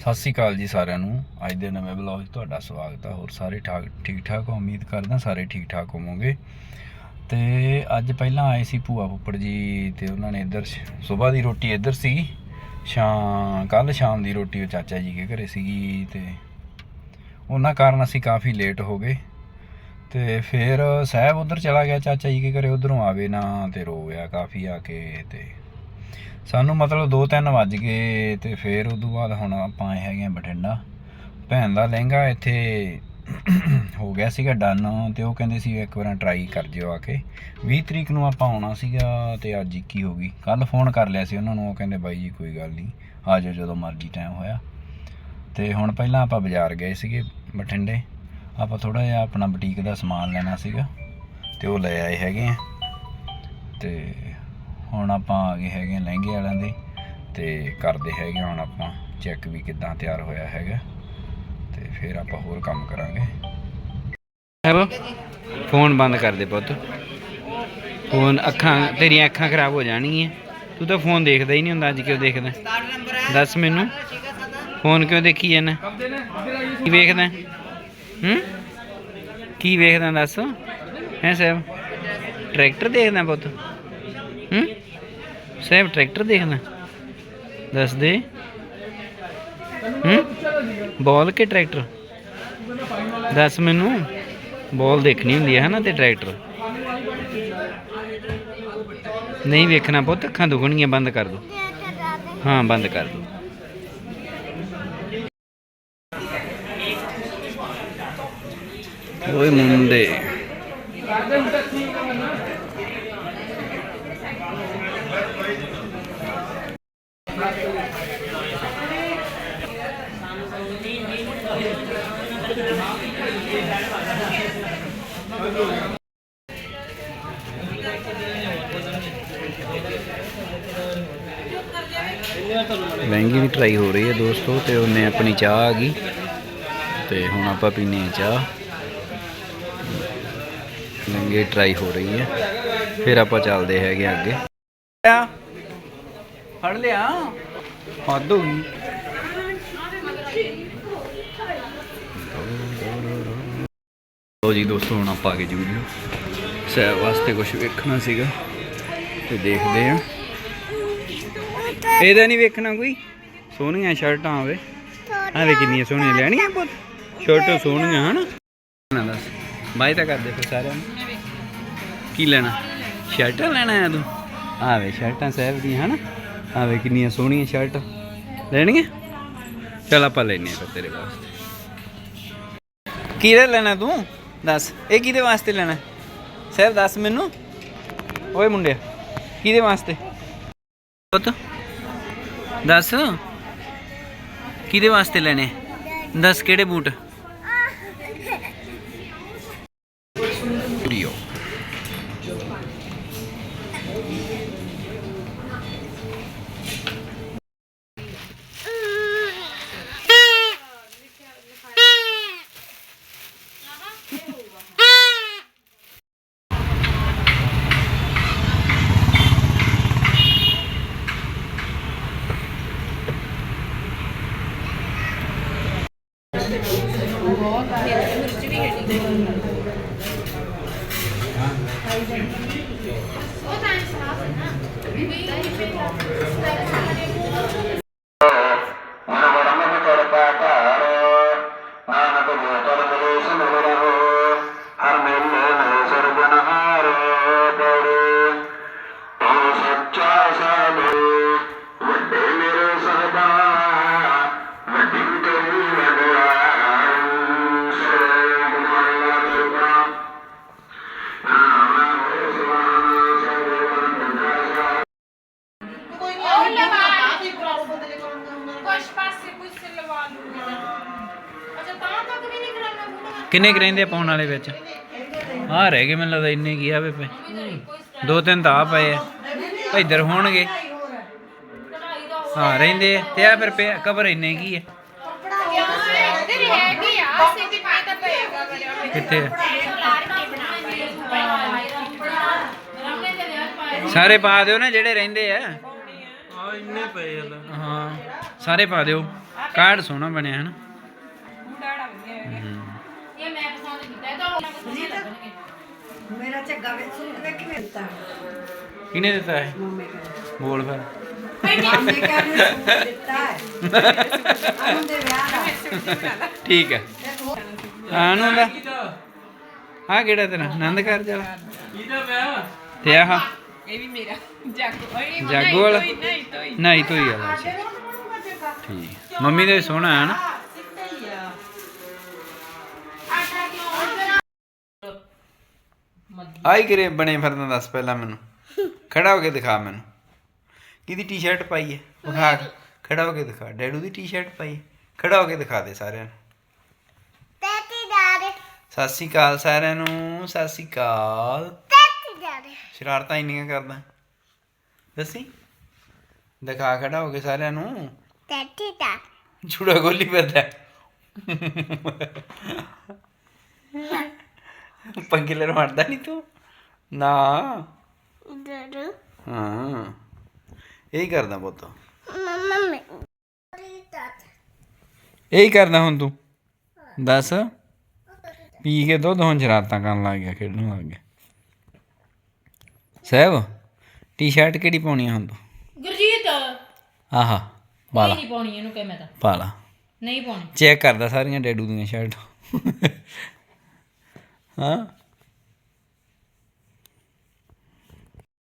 ਸਤਿ ਸ੍ਰੀ ਅਕਾਲ ਜੀ ਸਾਰਿਆਂ ਨੂੰ। ਅੱਜ ਦੇ ਨਵੇਂ ਵਲੌਗ 'ਚ ਤੁਹਾਡਾ ਸਵਾਗਤ ਹੈ। ਹੋਰ ਸਾਰੇ ਠਾਕ ਠੀਕ ਠਾਕ ਹੋ? ਉਮੀਦ ਕਰਦਾ ਸਾਰੇ ਠੀਕ ਠਾਕ ਹੋਵੋਗੇ। ਤੇ ਅੱਜ ਪਹਿਲਾਂ ਆਏ ਸੀ ਭੂਆ ਪੁੱਪੜ ਜੀ ਤੇ ਉਹਨਾਂ ਨੇ ਇੱਧਰ ਸਵੇਰ ਦੀ ਰੋਟੀ ਇੱਧਰ ਸੀ। ਸ਼ਾਮ ਕੱਲ ਸ਼ਾਮ ਦੀ ਰੋਟੀ ਉਹ ਚਾਚਾ ਜੀ ਦੇ ਘਰੇ ਸੀਗੀ ਤੇ ਉਹਨਾਂ ਕਾਰਨ ਅਸੀਂ ਕਾਫੀ ਲੇਟ ਹੋ ਗਏ। ਤੇ ਫਿਰ ਸਾਹਿਬ ਉਧਰ ਚਲਾ ਗਿਆ ਚਾਚਾ ਜੀ ਦੇ ਘਰੇ। ਉਧਰੋਂ ਆਵੇ ਨਾ ਤੇ ਰੋ ਗਿਆ ਕਾਫੀ ਆ ਕੇ ਤੇ ਸਾਨੂੰ ਮਤਲਬ 2-3 ਵੱਜ ਗਏ ਤੇ ਫਿਰ ਉਦੋਂ ਬਾਅਦ ਹੁਣ ਆਪਾਂ ਆਏ ਹੈਗੇ ਆ ਬਠਿੰਡਾ। ਭੈਣ ਦਾ ਲਹਿੰਗਾ ਇੱਥੇ ਹੋ ਗਿਆ ਸੀਗਾ ਡਨ ਤੇ ਉਹ ਕਹਿੰਦੇ ਸੀ ਇੱਕ ਵਾਰ ਟਰਾਈ ਕਰ ਜਿਓ ਆ ਕੇ। 20 ਤਰੀਕ ਨੂੰ ਆਪਾਂ ਆਉਣਾ ਸੀਗਾ ਤੇ ਅੱਜ 21 ਹੋ ਗਈ। ਕੱਲ ਫੋਨ ਕਰ ਲਿਆ ਸੀ ਉਹਨਾਂ ਨੂੰ, ਉਹ ਕਹਿੰਦੇ ਬਾਈ ਜੀ ਕੋਈ ਗੱਲ ਨਹੀਂ, ਆ ਜਾਓ ਜਦੋਂ ਮਰਜ਼ੀ ਟਾਈਮ ਹੋਇਆ। ਤੇ ਹੁਣ ਪਹਿਲਾਂ ਆਪਾਂ ਬਾਜ਼ਾਰ ਗਏ ਸੀਗੇ ਬਠਿੰਡੇ। ਆਪਾਂ ਥੋੜਾ ਜਿਹਾ ਆਪਣਾ ਬੁਟੀਕ ਦਾ ਸਮਾਨ ਲੈਣਾ ਸੀਗਾ ਤੇ ਉਹ ਲੈ ਆਏ ਹੈਗੇ ਆ ਤੇ ਹੁਣ ਆਪਾਂ ਆ ਗਏ ਹੈਗੇ ਆ ਲਹਿੰਗੇ ਵਾਲਿਆਂ ਦੇ ਤੇ ਕਰਦੇ ਹੈਗੇ ਹੁਣ ਆਪਾਂ ਚੈੱਕ ਵੀ ਕਿੱਦਾਂ ਤਿਆਰ ਹੋਇਆ ਹੈਗਾ ਤੇ ਫਿਰ ਆਪਾਂ ਹੋਰ ਕੰਮ ਕਰਾਂਗੇ। ਹੈਬ ਫੋਨ ਬੰਦ ਕਰ ਦੇ ਪੁੱਤ। ਫੋਨ ਅੱਖਾਂ, ਤੇਰੀਆਂ ਅੱਖਾਂ ਖਰਾਬ ਹੋ ਜਾਣਗੀਆਂ। ਤੂੰ ਤਾਂ ਫੋਨ ਦੇਖਦਾ ਹੀ ਨਹੀਂ ਹੁੰਦਾ, ਅੱਜ ਕਿਉਂ ਦੇਖਦਾ? ਦੱਸ ਮੈਨੂੰ। ਫੋਨ ਕਿਉਂ ਦੇਖੀ ਜਾਂਦਾ? ਕੀ ਵੇਖਦਾ? ਹੂੰ? ਕੀ ਵੇਖਦਾ ਦੱਸ? ਹੈ ਸਾਹਿਬ? ਟਰੈਕਟਰ ਦੇਖਦਾ ਪੁੱਤ। ਹੂੰ? ਸਾਹਿਬ ਟਰੈਕਟਰ ਦੇਖਦਾ ਦੱਸ ਦੇ। ਹੂੰ? ਬੋਲ ਕੇ ਟਰੈਕਟਰ। ਦੱਸ ਮੈਨੂੰ। ਬੋਲ ਦੇਖਣੀ ਹੁੰਦੀ ਹੈ ਨਾ ਤੇ ਟਰੈਕਟਰ। ਨਹੀਂ ਵੇਖਣਾ ਪੁੱਤ, ਅੱਖਾਂ ਦੁਖਣਗੀਆਂ, ਬੰਦ ਕਰ ਦੋ। ਹਾਂ, ਬੰਦ ਕਰ ਦੋ। ਓਏ ਮੁੰਡੇ। ਮਹਿੰਗੀ ਵੀ ਟਰਾਈ ਹੋ ਰਹੀ ਹੈ ਦੋਸਤੋ ਤੇ ਉਹਨੇ ਆਪਣੀ ਚਾਹ ਆ ਗਈ ਤੇ ਹੁਣ ਆਪਾਂ ਪੀਨੇ ਆ ਚਾਹ। ਮਹਿੰਗੀ ਟਰਾਈ ਹੋ ਰਹੀ ਹੈ। ਫਿਰ ਆਪਾਂ ਚੱਲਦੇ ਹੈਗੇ ਅੱਗੇ। ਫੜ ਲਿਆ। ਹੱਦ ਹੋ ਗਈ ਲੋ ਜੀ ਦੋਸਤੋ, ਹੁਣ ਆਪਾਂ ਆ ਗਏ ਜੀ ਵਾਸਤੇ ਕੁਝ ਵੇਖਣਾ ਸੀਗਾ ਤੇ ਦੇਖਦੇ ਆ। ਇਹਦਾ ਨਹੀਂ ਵੇਖਣਾ ਕੋਈ? ਸੋਹਣੀਆਂ ਸ਼ਰਟਾਂ ਆਵੇ ਆ ਕਿੰਨੀਆਂ ਸੋਹਣੀਆਂ ਲੈਣੀਆਂ ਪੁੱਤ। ਸ਼ਰਟਾਂ ਸੋਹਣੀਆਂ, ਹਨਾ? ਨਾ ਦੱਸ। ਬਾਈ ਤਾਂ ਕਰਦੇ ਫਿਰ ਸਾਰਿਆਂ ਨੂੰ। ਕੀ ਲੈਣਾ? ਸ਼ਰਟਾਂ ਲੈਣਾ ਆ ਤੂੰ? ਆਵੇ ਸ਼ਰਟਾਂ ਸਾਹਿਬ ਦੀਆਂ, ਹਨਾ? ਆਵੇ ਕਿੰਨੀਆਂ ਸੋਹਣੀਆਂ ਸ਼ਰਟ ਲੈਣੀਆਂ? ਚਲ ਆਪਾਂ ਲੈਣੇ ਆ ਤੇਰੇ ਵਾਸਤੇ। ਕਿਹੜਾ ਲੈਣਾ ਤੂੰ? ਦੱਸ, ਇਹ ਕਿਹਦੇ ਵਾਸਤੇ ਲੈਣਾ? ਸਾਹਿਬ ਦੱਸ ਮੈਨੂੰ। ਓਏ ਮੁੰਡਿਆ, ਕਿਹਦੇ ਵਾਸਤੇ? ਪੁੱਤ, ਦੱਸ। ਕਿਹਦੇ ਵਾਸਤੇ ਲੈਣੇ? ਦੱਸ ਕਿਹੜੇ ਬੂਟ? ਉਹ ਕਿੰਨੇ ਕੁ ਰਹਿੰਦੇ ਆ ਪਾਉਣ ਵਾਲੇ ਵਿੱਚ? ਆ ਰਹਿ ਗਏ ਮੈਨੂੰ ਲੱਗਦਾ ਇੰਨੇ ਕੀ ਆਵੇ ਪਏ। ਦੋ ਤਿੰਨ ਤਾਂ ਆ ਪਏ ਆ। ਇੱਧਰ ਹੋਣਗੇ। ਹਾਂ ਰਹਿੰਦੇ ਆ। ਤੇ ਆ ਫਿਰ ਪਿਆ ਕਵਰ ਇੰਨੇ ਕੀ ਹੈ ਕਿੱਥੇ ਸਾਰੇ ਪਾ ਦਿਓ ਨਾ ਜਿਹੜੇ ਰਹਿੰਦੇ ਆ। ਆ ਇੰਨੇ ਪਏ ਆ ਹਾਂ ਸਾਰੇ ਪਾ ਦਿਓ। ਕਾਰਡ ਸੋਹਣਾ ਬਣਿਆ ਹੈ ਨਾ ਮੁੰਡਾ ਵਧੀਆ ਹੈ ਹਮ। ਇਹ ਮੈਂ ਪਸੰਦ ਕੀਤਾ ਇਹ ਤਾਂ ਉਹਨਾਂ ਨੂੰ ਵਧੀਆ ਲੱਗਣਗੇ ਮੇਰਾ ਝੱਗਾ ਵਿੱਚ ਸੂਟ ਵੇਖ ਕਿਵੇਂ ਦਿੱਤਾ? ਕਿਹਨੇ ਦਿੱਤਾ ਹੈ ਮੰਮੀ ਬੋਲ ਫਿਰ। ਮੰਮੀ ਕਹਿੰਦੇ ਸੂਟ ਦਿੱਤਾ ਹੈ। ਅਨੂ ਦੇ ਵਿਆਹ ਦਾ। ਠੀਕ ਹੈ। ਆਨੂੰ ਦਾ ਆ ਕਿਹੜਾ ਤੇਰਾ? ਆਨੰਦ ਕਰ ਜਾ ਤੇ ਆਹ? ਇਹ ਵੀ ਮੇਰਾ। ਜਾਗੋ। ਵਾਲਾ? ਨਹੀਂ ਤੋਈ ਨਹੀਂ ਤੋਈ ਅੱਛਾ ਠੀਕ। ਮੰਮੀ ਦੇ ਸੋਹਣਾ ਹੈ ਨਾ? ਆਈ ਕਿਰੇ ਬਣੇ ਫਿਰਦਾ ਦੱਸ ਪਹਿਲਾਂ ਮੈਨੂੰ। ਖੜਾ ਹੋ ਕੇ ਦਿਖਾ ਮੈਨੂੰ। ਕਿਹਦੀ ਟੀ-ਸ਼ਰਟ ਪਾਈ ਹੈ ਵਿਖਾ ਖੜਾ ਹੋ ਕੇ ਦਿਖਾ। ਡੈਡੂ ਦੀ ਟੀ-ਸ਼ਰਟ ਪਾਈ ਹੈ ਖੜਾ ਹੋ ਕੇ ਦਿਖਾ ਦੇ ਸਾਰਿਆਂ ਨੂੰ। ਸਤਿ ਸ਼੍ਰੀ ਅਕਾਲ ਸਾਰਿਆਂ ਨੂੰ ਸਤਿ ਸ਼੍ਰੀ ਅਕਾਲ। ਸ਼ਰਾਰਤਾਂ ਇੰਨੀਆਂ ਕਰਦਾ। ਦੱਸੀ? ਦਿਖਾ ਖੜਾ ਹੋ ਕੇ ਸਾਰਿਆਂ ਨੂੰ। ਛੁੜਾ ਗੋਲੀ ਫਿਰਦਾ। ਪੰਗੇ ਲੈਣ ਹਟਦਾ ਨਹੀਂ ਤੂੰ? ਨਾ। ਹਾਂ। ਇਹੀ ਕਰਦਾ ਪੁੱਤ। ਇਹੀ ਕਰਦਾ ਹੁਣ ਤੂੰ? ਦੱਸ। ਪੀ ਕੇ ਦੁੱਧ ਹੁਣ ਸ਼ਰਾਰਤਾਂ ਕਰਨ ਲੱਗ ਗਿਆ ਖੇਡਣ ਲੱਗ ਗਿਆ। ਸਹਿਬ ਟੀ-ਸ਼ਰਟ ਕਿਹੜੀ ਪਾਉਣੀ ਆ ਹੁਣ ਤੂੰ? ਗੁਰਜੀਤ। ਆਹਾ ਪਾ ਲਾ। ਨਹੀਂ ਪਾਉਣੀ ਇਹਨੂੰ ਕਹਿ ਮੈਂ ਤਾਂ। ਪਾ ਲਾ। ਨਹੀਂ ਪਾਉਣੀ। ਚੈੱਕ ਕਰਦਾ ਸਾਰੀਆਂ ਡੈਡੂ ਦੀਆਂ ਸ਼ਰਟ ਹਾਂ